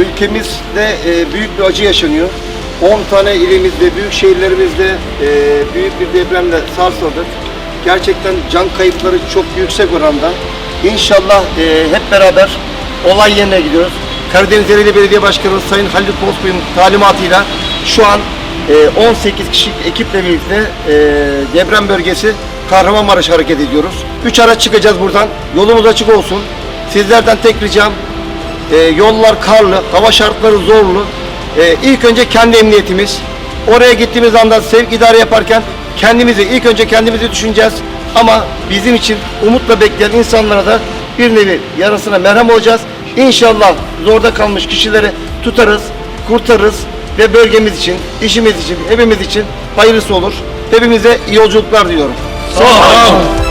ülkemizde e, büyük bir acı yaşanıyor. 10 tane ilimizde, büyük şehirlerimizde e, büyük bir depremle sarsıldık. Gerçekten can kayıpları çok yüksek oranda. İnşallah e, hep beraber olay yerine gidiyoruz. Karadeniz Ereğli Belediye Başkanı Sayın Halil Bozkuyu'nun talimatıyla şu an e, 18 kişilik ekiple birlikte e, deprem bölgesi Kahramanmaraş hareket ediyoruz. 3 araç çıkacağız buradan. Yolumuz açık olsun. Sizlerden tek ricam e, yollar karlı, hava şartları zorlu. E, ilk önce kendi emniyetimiz. Oraya gittiğimiz anda sevk idare yaparken kendimizi, ilk önce kendimizi düşüneceğiz. Ama bizim için umutla bekleyen insanlara da bir nevi yarasına merhem olacağız. İnşallah zorda kalmış kişileri tutarız, kurtarırız ve bölgemiz için, işimiz için, hepimiz için hayırlısı olur. Hepimize iyi yolculuklar diliyorum. Sağ olun.